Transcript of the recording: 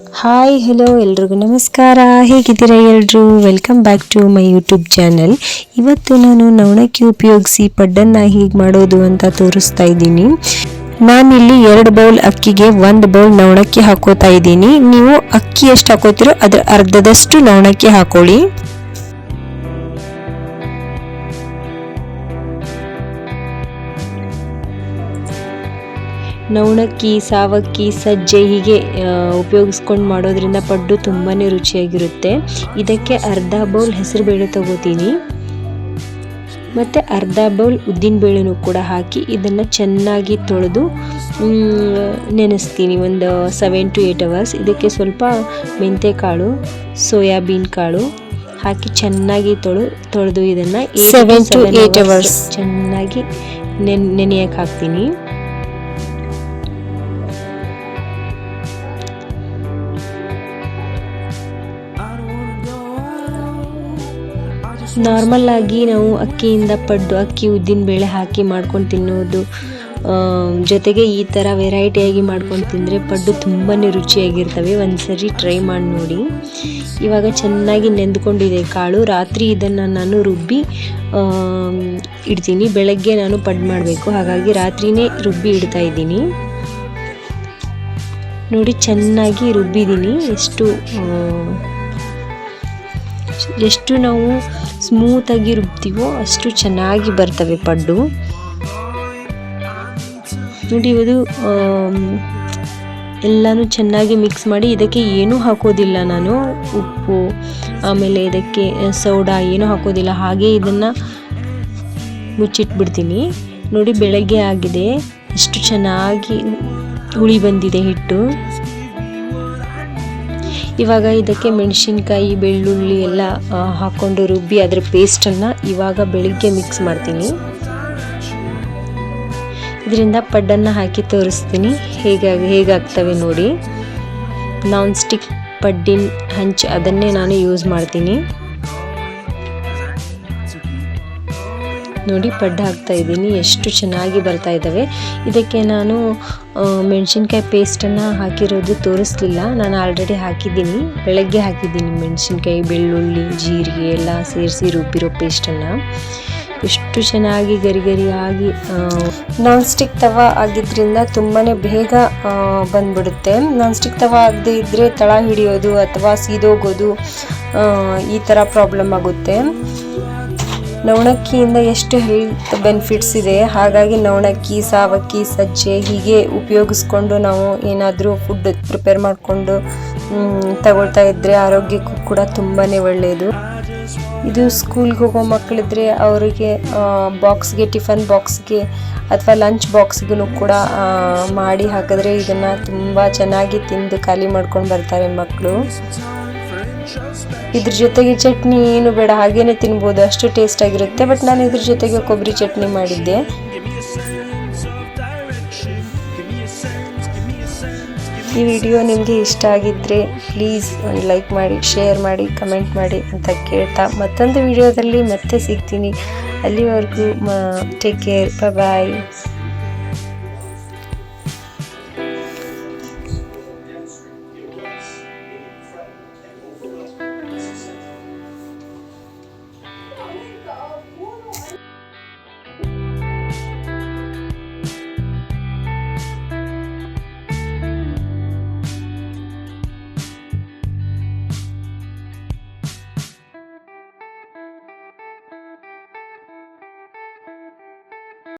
Hi hello ಎಲ್ರಿಗೂ ನಮಸ್ಕಾರ. ಹೇಗಿದ್ದೀರಾ ಎಲ್ರು? Welcome back to my YouTube channel ಇವತ್ತು ನಾನು ನವಣಕ್ಕೆ ಉಪಯೋಗಿಸಿ ಪಡ್ಡನ್ನು ಹೀಗೆ ಮಾಡೋದು ಅಂತ ತೋರಿಸ್ತಾ ಇದ್ದೀನಿ. ನಾನಿಲ್ಲಿ ಎರಡು ಬೌಲ್ ಅಕ್ಕಿಗೆ ಒಂದು ಬೌಲ್ ನವಣಕ್ಕಿ ಹಾಕೋತಾ ಇದ್ದೀನಿ. ನೀವು ಅಕ್ಕಿ ಎಷ್ಟು ಹಾಕೋತಿರೋ ಅದರ ಅರ್ಧದಷ್ಟು ನವಣಕ್ಕಿ ಹಾಕೊಳ್ಳಿ. ನವಣಕ್ಕಿ ಸಾವಕ್ಕಿ ಸಜ್ಜೆ ಹೀಗೆ ಉಪಯೋಗಿಸ್ಕೊಂಡು ಮಾಡೋದ್ರಿಂದ ಪಡ್ಡು ತುಂಬಾ ರುಚಿಯಾಗಿರುತ್ತೆ. ಇದಕ್ಕೆ ಅರ್ಧ ಬೌಲ್ ಹೆಸರುಬೇಳೆ ತಗೋತೀನಿ. ಮತ್ತು ಅರ್ಧ ಬೌಲ್ ಉದ್ದಿನಬೇಳೆನೂ ಕೂಡ ಹಾಕಿ ಇದನ್ನು ಚೆನ್ನಾಗಿ ತೊಳೆದು ನೆನೆಸ್ತೀನಿ ಒಂದು ಸೆವೆನ್ ಟು ಏಯ್ಟ್ ಅವರ್ಸ್ ಇದಕ್ಕೆ ಸ್ವಲ್ಪ ಮೆಂತೆಕಾಳು ಸೋಯಾಬೀನ್ ಕಾಳು ಹಾಕಿ ಚೆನ್ನಾಗಿ ತೊಳೆ ತೊಳೆದು ಇದನ್ನು ಸೆವೆನ್ ಟು ಏಯ್ಟ್ ಅವರ್ಸ್ ಚೆನ್ನಾಗಿ ನೆನ್ ನೆನೆಯೋಕ್ಕೆ ಹಾಕ್ತೀನಿ. ನಾರ್ಮಲ್ ಆಗಿ ನಾವು ಅಕ್ಕಿಯಿಂದ ಪಡ್ಡು ಅಕ್ಕಿ ಉದ್ದಿನ ಬೇಳೆ ಹಾಕಿ ಮಾಡ್ಕೊಂಡು ತಿನ್ನೋದು. ಜೊತೆಗೆ ಈ ಥರ ವೆರೈಟಿಯಾಗಿ ಮಾಡ್ಕೊಂಡು ತಿಂದರೆ ಪಡ್ಡು ತುಂಬಾ ರುಚಿಯಾಗಿರ್ತವೆ. ಒಂದು ಸರಿ ಟ್ರೈ ಮಾಡಿ ನೋಡಿ. ಇವಾಗ ಚೆನ್ನಾಗಿ ನೆಂದ್ಕೊಂಡಿದೆ ಕಾಳು. ರಾತ್ರಿ ಇದನ್ನು ನಾನು ರುಬ್ಬಿ ಇಡ್ತೀನಿ. ಬೆಳಗ್ಗೆ ನಾನು ಪಡ್ಡು ಮಾಡಬೇಕು. ಹಾಗಾಗಿ ರಾತ್ರಿನೇ ರುಬ್ಬಿ ಇಡ್ತಾ ಇದ್ದೀನಿ. ನೋಡಿ, ಚೆನ್ನಾಗಿ ರುಬ್ಬಿದ್ದೀನಿ. ಎಷ್ಟು ಎಷ್ಟು ನಾವು ಸ್ಮೂತಾಗಿ ರುಬ್ತೀವೋ ಅಷ್ಟು ಚೆನ್ನಾಗಿ ಬರ್ತವೆ ಪಡ್ಡು. ನೋಡಿ ಇವತ್ತು ಎಲ್ಲನೂ ಚೆನ್ನಾಗಿ ಮಿಕ್ಸ್ ಮಾಡಿ ಇದಕ್ಕೆ ಏನೂ ಹಾಕೋದಿಲ್ಲ ನಾನು. ಉಪ್ಪು, ಆಮೇಲೆ ಇದಕ್ಕೆ ಸೋಡಾ ಏನೂ ಹಾಕೋದಿಲ್ಲ. ಹಾಗೆ ಇದನ್ನು ಮುಚ್ಚಿಟ್ಬಿಡ್ತೀನಿ. ನೋಡಿ ಬೆಳಗ್ಗೆ ಆಗಿದೆ. ಎಷ್ಟು ಚೆನ್ನಾಗಿ ಹುಳಿ ಬಂದಿದೆ ಹಿಟ್ಟು. ಇವಾಗ ಇದಕ್ಕೆ ಮೆಣಸಿನ್ಕಾಯಿ, ಬೆಳ್ಳುಳ್ಳಿ ಎಲ್ಲ ಹಾಕ್ಕೊಂಡು ರುಬ್ಬಿ ಅದರ ಪೇಸ್ಟನ್ನು ಇವಾಗ ಬೆಳಿಗ್ಗೆ ಮಿಕ್ಸ್ ಮಾಡ್ತೀನಿ. ಇದರಿಂದ ಪಡ್ಡನ್ನು ಹಾಕಿ ತೋರಿಸ್ತೀನಿ. ಹೇಗಾಗಿ ಹೇಗಾಗ್ತವೆ ನೋಡಿ. ನಾನ್ ಸ್ಟಿಕ್ ಪಡ್ಡಿನ ಹಂಚ್ ಅದನ್ನೇ ನಾನು ಯೂಸ್ ಮಾಡ್ತೀನಿ. ನೋಡಿ ಪಡ್ಡು ಹಾಕ್ತಾ ಇದ್ದೀನಿ. ಎಷ್ಟು ಚೆನ್ನಾಗಿ ಬರ್ತಾ ಇದ್ದಾವೆ. ಇದಕ್ಕೆ ನಾನು ಮೆಣಸಿನ್ಕಾಯಿ ಪೇಸ್ಟನ್ನು ಹಾಕಿರೋದು ತೋರಿಸ್ಲಿಲ್ಲ. ನಾನು ಆಲ್ರೆಡಿ ಹಾಕಿದ್ದೀನಿ. ಬೆಳಗ್ಗೆ ಹಾಕಿದ್ದೀನಿ ಮೆಣಸಿನ್ಕಾಯಿ, ಬೆಳ್ಳುಳ್ಳಿ, ಜೀರಿಗೆ ಎಲ್ಲ ಸೇರಿಸಿ ರುಬ್ಬಿರೋ ಪೇಸ್ಟನ್ನು ಎಷ್ಟು ಚೆನ್ನಾಗಿ ಗರಿ ಗರಿಯಾಗಿ ನಾನ್ ಸ್ಟಿಕ್ ತವ ಆಗಿದ್ದರಿಂದ ತುಂಬಾ ಬೇಗ ಬಂದ್ಬಿಡುತ್ತೆ. ನಾನ್ ಸ್ಟಿಕ್ ತವ ಆಗದೆ ಇದ್ದರೆ ತಳ ಹಿಡಿಯೋದು ಅಥವಾ ಸೀದೋಗೋದು ಈ ಥರ ಪ್ರಾಬ್ಲಮ್ ಆಗುತ್ತೆ. ನವಣಕ್ಕಿಯಿಂದ ಎಷ್ಟು ಹೆಲ್ತ್ ಬೆನಿಫಿಟ್ಸ್ ಇದೆ? ಹಾಗಾಗಿ ನವಣಕ್ಕಿ, ಸಾವಕ್ಕಿ, ಸಜ್ಜೆ ಹೀಗೆ ಉಪಯೋಗಿಸ್ಕೊಂಡು ನಾವು ಏನಾದರೂ ಫುಡ್ ಪ್ರಿಪೇರ್ ಮಾಡಿಕೊಂಡು ತಗೊಳ್ತಾ ಇದ್ದರೆ ಆರೋಗ್ಯಕ್ಕೂ ಕೂಡ ತುಂಬಾ ಒಳ್ಳೆಯದು ಇದು ಸ್ಕೂಲ್ಗೆ ಹೋಗೋ ಮಕ್ಕಳಿದ್ರೆ ಅವರಿಗೆ ಬಾಕ್ಸ್ಗೆ ಟಿಫನ್ ಬಾಕ್ಸ್ಗೆ ಅಥವಾ ಲಂಚ್ ಬಾಕ್ಸ್ಗೂ ಕೂಡ ಮಾಡಿ ಹಾಕಿದ್ರೆ ಇದನ್ನು ತುಂಬ ಚೆನ್ನಾಗಿ ತಿಂದು ಖಾಲಿ ಮಾಡ್ಕೊಂಡು ಬರ್ತಾರೆ ಮಕ್ಕಳು ಇದ್ರ ಜೊತೆಗೆ ಚಟ್ನಿ ಏನು ಬೇಡ, ಹಾಗೇನೆ ತಿನ್ಬೋದು. ಅಷ್ಟು ಟೇಸ್ಟ್ ಆಗಿರುತ್ತೆ. ಬಟ್ ನಾನು ಇದ್ರ ಜೊತೆಗೆ ಕೊಬ್ಬರಿ ಚಟ್ನಿ ಮಾಡಿದ್ದೆ. ಈ ವಿಡಿಯೋ ನಿಮಗೆ ಇಷ್ಟ ಆಗಿದ್ದರೆ ಪ್ಲೀಸ್ ಒಂದು ಲೈಕ್ ಮಾಡಿ ಶೇರ್ ಮಾಡಿ ಕಮೆಂಟ್ ಮಾಡಿ ಅಂತ ಕೇಳ್ತಾ ಮತ್ತೊಂದು ವಿಡಿಯೋದಲ್ಲಿ ಮತ್ತೆ ಸಿಗ್ತೀನಿ. ಅಲ್ಲಿವರೆಗೂ ಟೇಕ್ ಕೇರ್ ಬಾಯ್